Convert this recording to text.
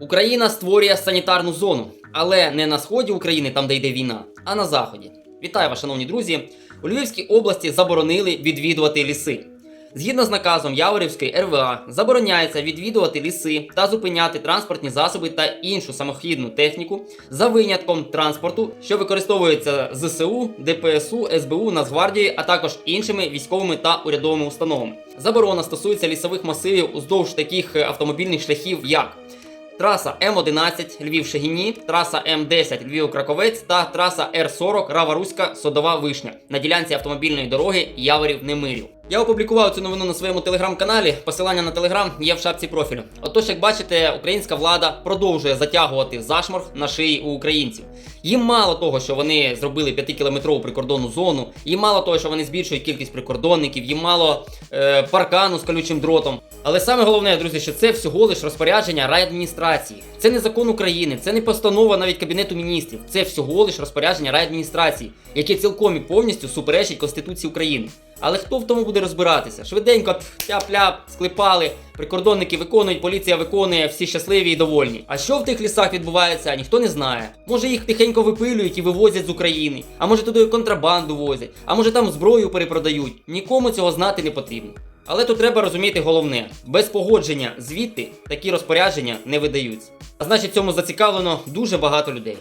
Україна створює санітарну зону, але не на сході України, там де йде війна, а на заході. Вітаю вас, шановні друзі! У Львівській області заборонили відвідувати ліси. Згідно з наказом Яворівської РВА, забороняється відвідувати ліси та зупиняти транспортні засоби та іншу самохідну техніку за винятком транспорту, що використовується ЗСУ, ДПСУ, СБУ, Нацгвардією, а також іншими військовими та урядовими установами. Заборона стосується лісових масивів уздовж таких автомобільних шляхів, як Траса М11 Львів Шегіні, траса М10 Львів Краковець та траса Р40 Рава Руська Содова Вишня на ділянці автомобільної дороги Яворів Немирів. Я опублікував цю новину на своєму телеграм-каналі. Посилання на телеграм є в шапці профілю. Отож, як бачите, українська влада продовжує затягувати зашморг на шиї у українців. Їм мало того, що вони зробили 5-кілометрову прикордонну зону, їм мало того, що вони збільшують кількість прикордонників, їм мало е, паркану з колючим дротом. Але саме головне, друзі, що це всього лиш розпорядження райадміністрації. Це не закон України, це не постанова навіть Кабінету міністрів. Це всього лиш розпорядження райадміністрації, яке цілком і повністю суперечить Конституції України. Але хто в тому буде розбиратися? Швиденько тяп-ляп, склепали, прикордонники виконують, поліція виконує, всі щасливі і довольні. А що в тих лісах відбувається, ніхто не знає. Може їх тихенько випилюють і вивозять з України, а може туди контрабанду возять, а може там зброю перепродають. Нікому цього знати не потрібно. Але тут треба розуміти головне: без погодження звідти такі розпорядження не видаються. А значить, цьому зацікавлено дуже багато людей.